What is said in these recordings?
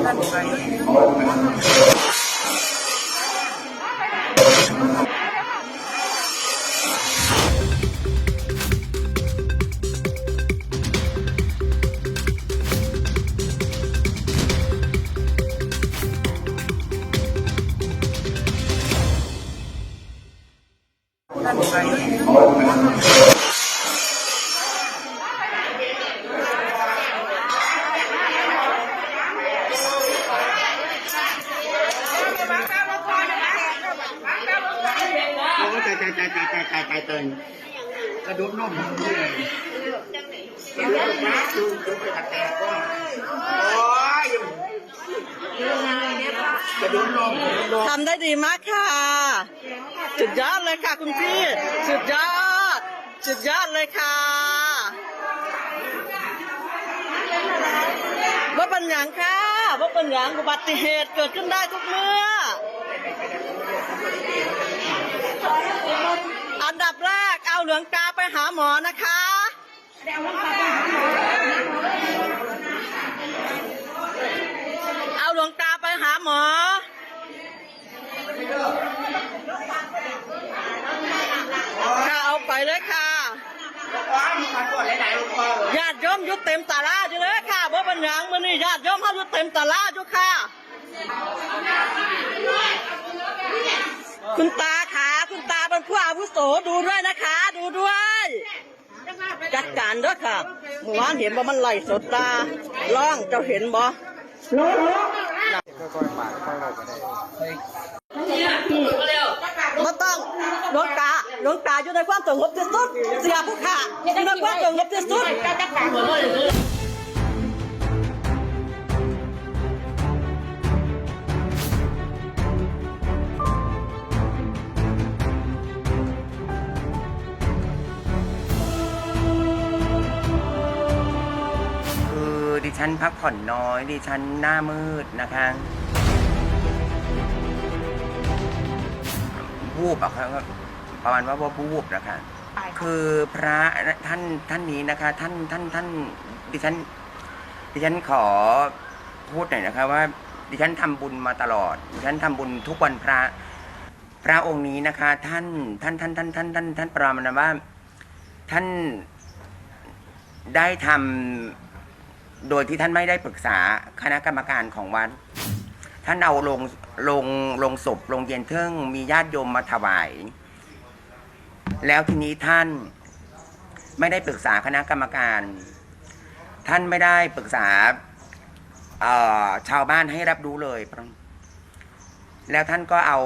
ท่ อ้ยใจใจใจใจใจใจใจเตือนกระดุมนมเลยกระดุมนะดูดูไปตะแกรงก็โอ้ยกระดุมนมทำได้ดีมากค่ะ สุดยอดเลยค่ะคุณพี่ สุดยอด สุดยอดเลยค่ะว่าเป็นอย่างค่ะว่าเป็นอย่างอุบัติเหตุเกิดขึ้นได้ทุกเมื่อ อันดับแรกเอาเหลืองกาไปหาหมอนะคะเอาหลวงตาไปหาหมอ ค่ะเอาไปเลยค่ะมาก่อนหลายๆลูกพ่อญาติโยมยุดเต็มตาลาอยู่เลยค่ะเพราะปัญญางมือนี่ญาติโยมเขายุดเต็มตาลาอยู่ค่ะ คุณตาคุณ ตาเป็นผู้อาวุโสดูด้วยนะคะ ดูด้วยจัดการด้วยค่ะเมื่อวานเห็นว่ามันไหลสดตาล่องเจ้าเห็นบ่ไม่ต้องลวงตาลวงตาอยู่ในความสงบที่สุด เสียผู้ขาอยู่ในความสงบที่สุด ฉันพักผ่อนน้อย ดิฉันหน้ามืดนะคะ วูบอะครับประมาณว่าว่าวูบนะคะ คือพระท่านท่านนี้นะคะ ท่านท่านท่านดิฉัน ดิฉันขอพูดหน่อยนะคะว่า ดิฉันทำบุญมาตลอด ดิฉันทำบุญทุกวันพระ พระองค์นี้นะคะ ท่านท่านท่านท่านท่านท่านท่านประมาณว่าท่านได้ทำ โดยที่ท่านไม่ได้ปรึกษาคณะกรรมการของวัด ท่านเอาลงลงลงศพลงเย็นเทิงมีญาติโยมมาถวาย แล้วทีนี้ท่านไม่ได้ปรึกษาคณะกรรมการ ท่านไม่ได้ปรึกษาชาวบ้านให้รับรู้เลย แล้วท่านก็เอา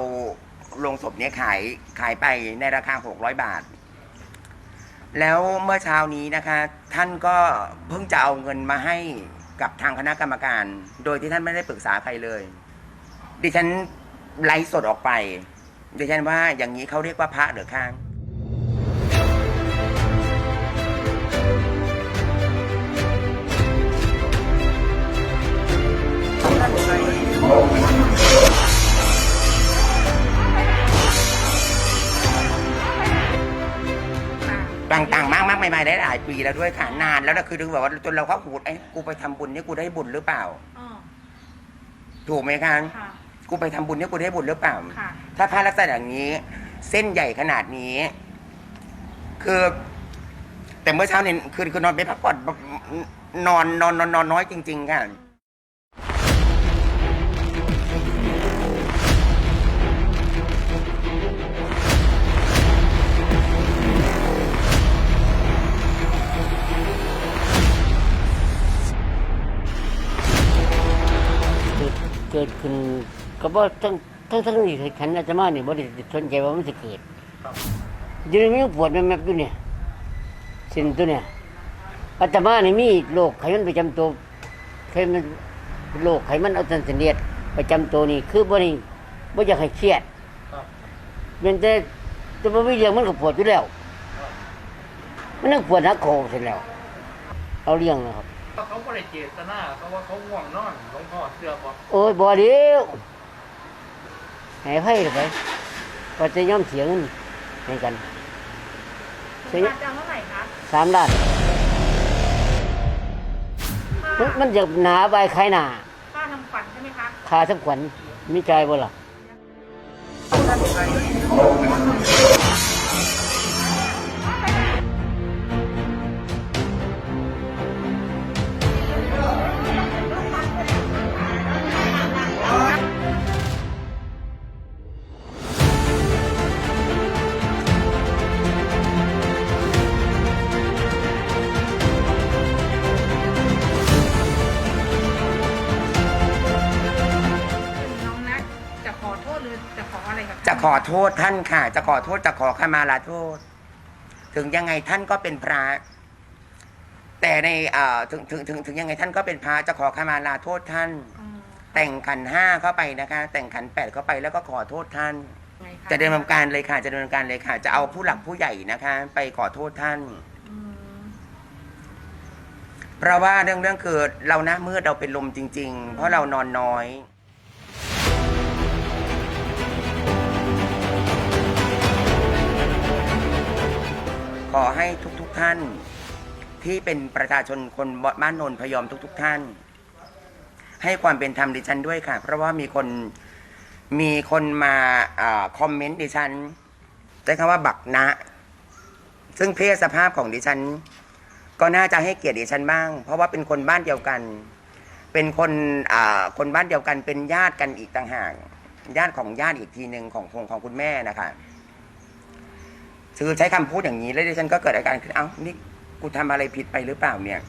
ลงศพเนี้ยขายขายไปในราคา600บาท แล้วเมื่อเช้านี้นะคะ ท่านก็เพิ่งจะเอาเงินมาให้กับทางคณะกรรมการ โดยที่ท่านไม่ได้ปรึกษาใครเลย ดิฉันไลฟ์สดออกไปดิฉันว่าอย่างนี้เขาเรียกว่าพระหรือข้าง ต่างๆมากมากไม่ไม่ได้หลายปีแล้วด้วยค่ะนานแล้วนะคือถึงแบบว่าจนเราเข้าหูดไอ้ยกูไปทำบุญเนี่ยกูได้บุญหรือเปล่า อ๋อถูกไหมคะค่ะ กูไปทำบุญเนี่ยกูได้บุญหรือเปล่า ค่ะ ถ้าพระลักษณะอย่างนี้ เส้นใหญ่ขนาดนี้ คือ แต่เมื่อเช้าเนี่ยคือคือนอนไปพักผ่อนแบบนอนนอนนอนนอนน้อยจริง ๆ ค่ะ เกิดขึ้นก็บ่ทั้งทั้งทั้งนี่ขันอาตมานี่บ่ได้สนใจว่ามันจะเกิดอยู่ในมันยังปวดแมบๆอยู่เนี่ยเส้นตัวเนี่ยอาตมานี่มีโรคไขมันประจำตัวไขมันโรคไขมันเอาตันเสนียดประจำตัวนี่คือบ่นี่บ่อยากให้เครียดเป็นแต่แต่บ่มีเรื่องมันก็ปวดอยู่แล้ว มันนั่งปวดหักคอเสร็จแล้ว เอาเรื่องนะครับ เขาบริเจตนาเขาว่าเขาง่วงนอนหลวงพ่อเสื้อบอกโอ้ยบ่เดียวให้ไพ่ไปก็จะย่อมเสียเงินให้กันเสียบาทจังเท่าไหร่คะสามล้านมันมันจะหนาใบขายหนาค่าทำขวัญไหมคะคาสักขวัญมีใจบ่ล่ะ ขอโทษท่านค่ะ จะขอโทษจะขอขมาลาโทษ ถึงยังไงท่านก็เป็นพระ แต่ในเอ่อถึงถึงถึงถึงยังไงท่านก็เป็นพระจะขอขมาลาโทษท่านอืมแต่งขันห้าเข้าไปนะคะ แต่งขันแปดเข้าไปแล้วก็ขอโทษท่าน ไงคจะดำเนินการเลยค่ะจะดำเนินการเลยค่ะ จะเอาผู้หลักผู้ใหญ่นะคะ ไปขอโทษท่าน อืมเพราะว่าเรื่องเรื่องคือเราหน้ามืดเราเป็นลมจริง ๆ เพราะเรานอนน้อย อให้ทุกๆท่าน ที่เป็นประชาชนคนบ้านโนนพยอมทุกๆท่าน ให้ความเป็นธรรมดิฉันด้วยค่ะ เพราะว่ามีคนมีคนมาอคอมเมนต์ดิฉันใช้คำว่าบักนะ ซึ่งเพศสภาพของดิฉัน ก็น่าจะให้เกียรติดิฉันบ้าง เพราะว่าเป็นคนบ้านเดียวกัน เป็นคนคนบ้านเดียวกันเป็นญาติกันอีกต่างหากญาติของญาติอีกทีหนึ่งของของของคุณแม่นะคะ คือใช้คำพูดอย่างนี้แล้วดิฉันก็เกิดอาการขึ้นเอ้านี่กูทำอะไรผิดไปหรือเปล่าเนี่ย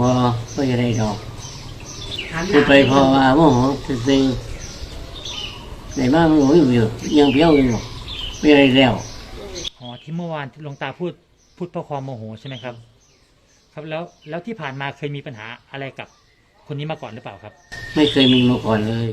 บ่ก็จะได้ดอกพูดไปพอว่าโมโหซื่อๆ ในบ้านมันโหอยู่ยังเพี้ยวอยู่ไม่ได้แล้วอ๋อที่เมื่อวานที่หลวงตาพูดพูดเพราะความโมโหใช่ไหมครับ ครับแล้วแล้วที่ผ่านมาเคยมีปัญหาอะไรกับคนนี้มาก่อนหรือเปล่าครับ ไม่เคยมีมาก่อนเลย